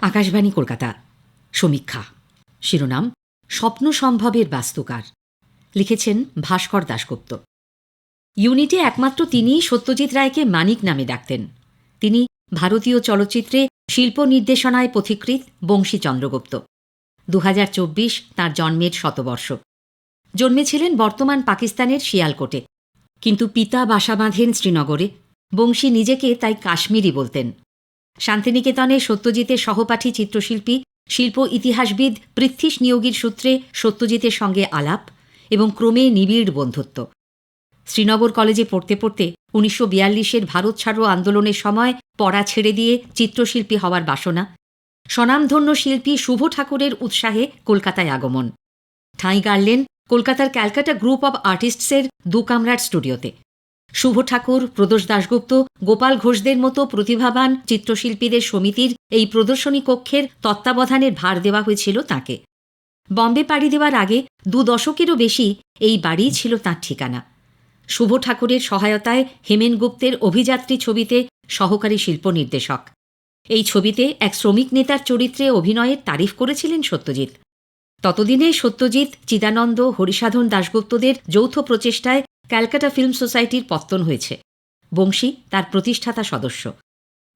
আকাশবাণী কলকাতা। সমীক্ষা। শিরোনাম, স্বপ্ন সম্ভবের বাস্তুকার। লিখেছেন ভাস্কর দাশগুপ্ত। ইউনিটে একমাত্র তিনিই সত্যজিৎ রায়কে মানিক নামে ডাকতেন। তিনি ভারতীয় চলচ্চিত্রে শিল্প নির্দেশনায় পথিকৃত বংশী চন্দ্রগুপ্ত। দু তাঁর জন্মের শতবর্ষ। জন্মেছিলেন বর্তমান পাকিস্তানের শিয়ালকোটে। কিন্তু পিতা বাসা বাঁধেন শ্রীনগরে। বংশী নিজেকে তাই কাশ্মীরি বলতেন। শান্তিনিকেতনে সত্যজিতের সহপাঠী চিত্রশিল্পী, শিল্প ইতিহাসবিদ পৃথ্বীশ নিয়োগীর সূত্রে সত্যজিতের সঙ্গে আলাপ এবং ক্রমে নিবিড় বন্ধুত্ব। শ্রীনগর কলেজে পড়তে পড়তে উনিশশো বিয়াল্লিশের ভারত ছাড়ো আন্দোলনের সময় পড়া ছেড়ে দিয়ে চিত্রশিল্পী হওয়ার বাসনা। স্বনামধন্য শিল্পী শুভ ঠাকুরের উৎসাহে কলকাতায় আগমন। ঠাঁই গাড়লেন কলকাতার ক্যালকাটা গ্রুপ অব আর্টিস্টসের দু কামরার স্টুডিওতে। শুভ ঠাকুর, প্রদোষ দাশগুপ্ত, গোপাল ঘোষদের মতো প্রতিভাবান চিত্রশিল্পীদের সমিতির এই প্রদর্শনী কক্ষের তত্ত্বাবধানের ভার দেওয়া হয়েছিল তাকে। বম্বে পাড়ি দেওয়ার আগে দু দশকেরও বেশি এই বাড়িই ছিল তাঁর ঠিকানা। শুভ ঠাকুরের সহায়তায় হেমেন গুপ্তের অভিযাত্রী ছবিতে সহকারী শিল্প নির্দেশক। এই ছবিতে এক শ্রমিক নেতার চরিত্রে অভিনয়ের তারিফ করেছিলেন সত্যজিৎ। ততদিনে সত্যজিৎ, চিদানন্দ, হরিসাধন দাশগুপ্তদের যৌথ প্রচেষ্টায় ক্যালকাটা ফিল্ম সোসাইটির পত্তন হয়েছে। বংশী তার প্রতিষ্ঠাতা সদস্য।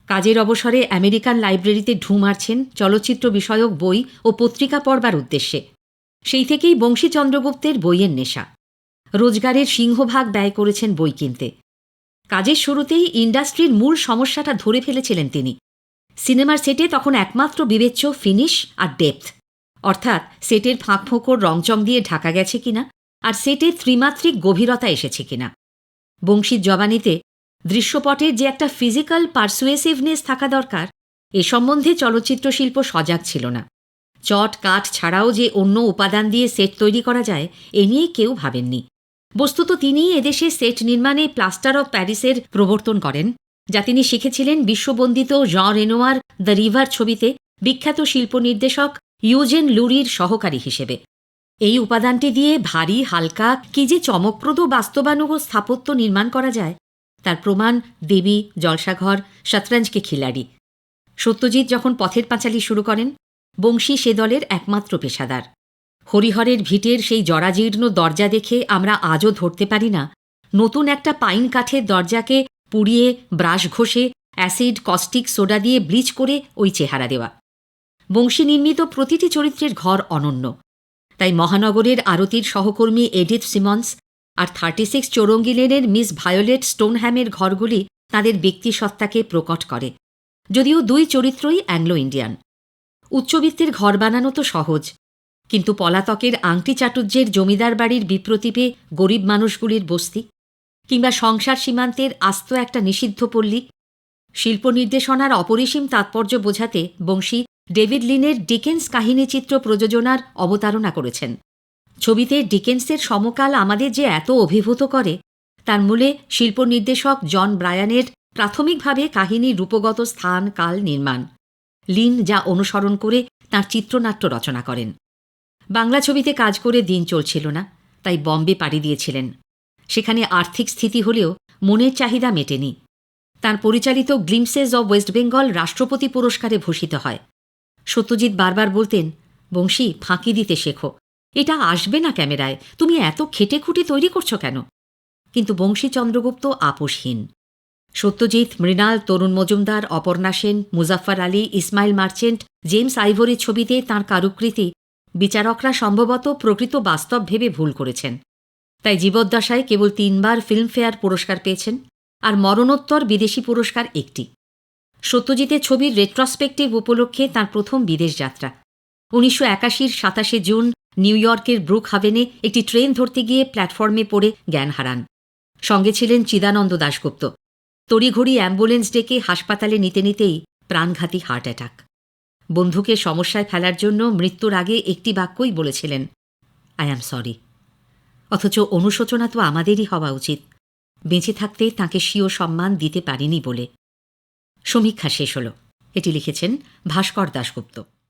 কাজের অবসরে আমেরিকান লাইব্রেরিতে ঢু মারছেন চলচ্চিত্র বিষয়ক বই ও পত্রিকা পড়বার উদ্দেশ্যে। সেই থেকেই বংশী চন্দ্রগুপ্তের বইয়ের নেশা। রোজগারের সিংহভাগ ব্যয় করেছেন বই কিনতে। কাজের শুরুতেই ইন্ডাস্ট্রির মূল সমস্যাটা ধরে ফেলেছিলেন তিনি। সিনেমার সেটে তখন একমাত্র বিবেচ্য ফিনিশ আর ডেপথ। অর্থাৎ সেটের ফাঁক ফোঁকর রংচং দিয়ে ঢাকা গেছে কিনা আর সেটে ত্রিমাত্রিক গভীরতা এসেছে কিনা। বংশীর জবানিতে দৃশ্যপটের যে একটা ফিজিক্যাল পারসুয়েসিভনেস থাকা দরকার, এ সম্বন্ধে চলচ্চিত্র শিল্প সজাগ ছিল না। চট কাঠ ছাড়াও যে অন্য উপাদান দিয়ে সেট তৈরি করা যায়, এ নিয়ে কেউ ভাবেননি। বস্তুত তিনিই এদেশে সেট নির্মাণে প্লাস্টার অব প্যারিসের প্রবর্তন করেন, যা তিনি শিখেছিলেন বিশ্ববন্দিত জন রেনোয়ার দ্য রিভার ছবিতে বিখ্যাত শিল্প নির্দেশক ইউজেন লুরির সহকারী হিসেবে। এই উপাদানটি দিয়ে ভারী, হালকা, কি যে চমকপ্রদ বাস্তবানুগ স্থাপত্য নির্মাণ করা যায়, তার প্রমাণ দেবী, জলসাঘর, শতরঞ্জকে খিলাড়ি। সত্যজিৎ যখন পথের পাঁচালি শুরু করেন, বংশী সে দলের একমাত্র পেশাদার। হরিহরের ভিটের সেই জরাজীর্ণ দরজা দেখে আমরা আজও ধরতে পারি না, নতুন একটা পাইন কাঠের দরজাকে পুড়িয়ে ব্রাশ ঘষে অ্যাসিড, কস্টিক, সোডা দিয়ে ব্লিচ করে ওই চেহারা দেওয়া। বংশী নির্মিত প্রতিটি চরিত্রের ঘর অনন্য। তাই মহানগরের আরতির সহকর্মী এডিথ সিমন্স আর থার্টি সিক্স চৌরঙ্গি লেনের মিস ভায়োলেট স্টোনহ্যামের ঘরগুলি তাদের ব্যক্তিসত্তাকে প্রকট করে, যদিও দুই চরিত্রই অ্যাংলো ইন্ডিয়ান। উচ্চবিত্তের ঘর বানানো তো সহজ, কিন্তু পলাতকের আংটি চাটুর্যের জমিদার বাড়ির বিপ্রতীপে গরিব মানুষগুলির বস্তি কিংবা সংসার সীমান্তের আস্ত একটা নিষিদ্ধ পল্লী শিল্প নির্দেশনার অপরিসীম তাৎপর্য বোঝাতে বংশী ডেভিড লিনের ডিকেন্স কাহিনীচিত্র প্রযোজনার অবতারণা করেছেন। ছবিতে ডিকেন্সের সমকাল আমাদের যে এত অভিভূত করে, তার মূলে শিল্প নির্দেশক জন ব্রায়ানের প্রাথমিকভাবে কাহিনীর রূপগত স্থান, কাল নির্মাণ। লিন যা অনুসরণ করে তার চিত্রনাট্য রচনা করেন। বাংলা ছবিতে কাজ করে দিন চলছিল না, তাই বম্বে পাড়ি দিয়েছিলেন। সেখানে আর্থিক স্থিতি হলেও মনের চাহিদা মেটেনি। তার পরিচালিত গ্লিমসেস অব ওয়েস্ট বেঙ্গল রাষ্ট্রপতি পুরস্কারে ভূষিত হয়। সত্যজিৎ বারবার বলতেন, বংশী, ফাঁকি দিতে শেখো। এটা আসবে না ক্যামেরায়। তুমি এত খেটে খুঁটে তৈরি করছ কেন? কিন্তু বংশী চন্দ্রগুপ্ত আপোষহীন। সত্যজিৎ, মৃণাল, তরুণ মজুমদার, অপর্ণা সেন মুজাফর আলী, ইসমাইল মার্চেন্ট, জেমস আইভরির ছবিতে তাঁর কারুকৃতি বিচারকরা সম্ভবত প্রকৃত বাস্তব ভেবে ভুল করেছেন। তাই জীবদ্দশায় কেবল তিনবার ফিল্মফেয়ার পুরস্কার পেয়েছেন, আর মরণোত্তর বিদেশি পুরস্কার একটি। সত্যজিতের ছবির রেট্রসপেক্টিভ উপলক্ষে তার প্রথম বিদেশ যাত্রা। উনিশশো একাশির সাতাশে জুন নিউ ইয়র্কের ব্রুক হাভেনে একটি ট্রেন ধরতে গিয়ে প্ল্যাটফর্মে পড়ে জ্ঞান হারান। সঙ্গে ছিলেন চিদানন্দ দাশগুপ্ত। তড়িঘড়ি অ্যাম্বুলেন্স ডেকে হাসপাতালে নিতে নিতেই প্রাণঘাতী হার্ট অ্যাটাক। বন্ধুকে সমস্যায় ফেলার জন্য মৃত্যুর আগে একটি বাক্যই বলেছিলেন আই অ্যাম সরি অথচ অনুশোচনা তো আমাদেরই হওয়া উচিত। বেঁচে থাকতে তাকে স্বীয় সম্মান দিতে পারিনি বলে। সমীক্ষা শেষ হল। এটি লিখেছেন ভাস্কর দাশগুপ্ত।